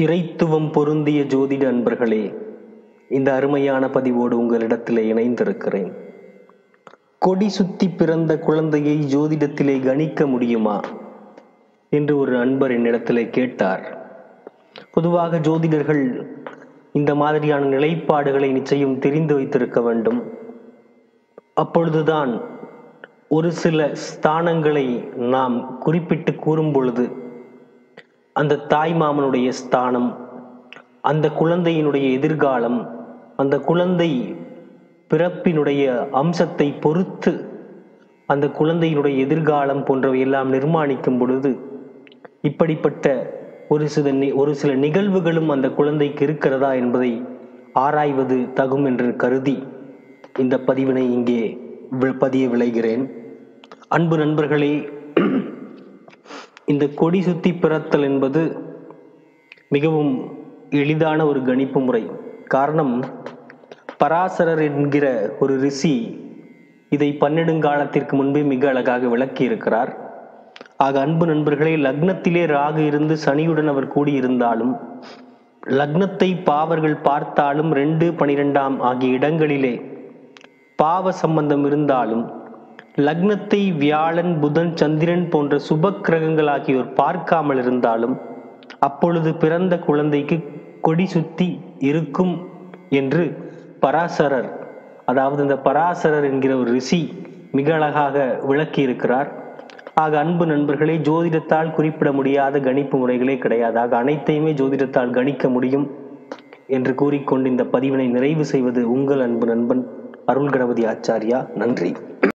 இறைத்துவம் பொருந்திய ஜோதிட அன்பர்களே இந்த அருமையான பதிவோடு உங்களிடத்திலே இணைந்திருக்கிறேன். கொடி சுத்தி பிறந்த குழந்தையை ஜோதிடத்திலே கணிக்க முடியுமா? என்று ஒரு அன்பர் என்னிடத்திலே கேட்டார். பொதுவாக ஜோதிடர்கள் இந்த மாதிரியான நிலைப்பாடுகளை நிச்சயம் தெரிந்து வைத்திருக்க வேண்டும். அப்பொழுதுதான் ஒரு சில ஸ்தானங்களை நாம் குறிப்பிட்டு கூறும் பொழுது அந்த தாய் மாமனுடைய ஸ்தானம் அந்த குழந்தையினுடைய எதிர்காலம் அந்த குழந்தை பிறப்பினுடைய அம்சத்தை பொறுத்து அந்த குழந்தையினுடைய எதிர்காலம் போன்றவை எல்லாம் நிர்மாணிக்கும் பொழுது இப்படிப்பட்ட ஒரு சில நி- ஒரு சில நிகழ்வுகளும் அந்த குழந்தைக்கு இருக்கிறதா என்பதை ஆராய்வது தகும் என்று கருதி இந்த பதிவினை இங்கே வி- பதிய விளைகிறேன். அன்பு நண்பர்களே இந்த கொடி சுத்தி பிறத்தல் என்பது மிகவும் எளிதான ஒரு கணிப்பு முறை. காரணம் பராசரர் என்கிற ஒரு ரிஷி இதை பன்னெடுங்காலத்திற்கு முன்பே மிக அழகாக விளக்கி இருக்கிறார் ஆக அன்பு நண்பர்களே லக்னத்திலே ராகு இருந்து சனியுடன் அவர் கூடியிருந்தாலும் லக்னத்தை பாவர்கள் பார்த்தாலும் ரெண்டு பனிரெண்டாம் ஆகிய இடங்களிலே பாவ சம்பந்தம் இருந்தாலும் லக்னத்தை வியாழன் புதன் சந்திரன் போன்ற சுப கிரகங்கள் ஆகியோர் பார்க்காமல் இருந்தாலும் அப்பொழுது பிறந்த குழந்தைக்கு கொடி சுத்தி இருக்கும் என்று பராசரர் அதாவது இந்த பராசரர் என்கிற ஒரு ரிஷி மிக அழகாக விளக்கி இருக்கிறார் ஆக அன்பு நண்பர்களே ஜோதிடத்தால் குறிப்பிட முடியாத கணிப்பு முறைகளே கிடையாது. ஆக அனைத்தையுமே ஜோதிடத்தால் கணிக்க முடியும் என்று கூறிக்கொண்டு இந்த பதிவினை நிறைவு செய்வது உங்கள் அன்பு நண்பன் அருள் கணபதி ஆச்சாரியா. நன்றி.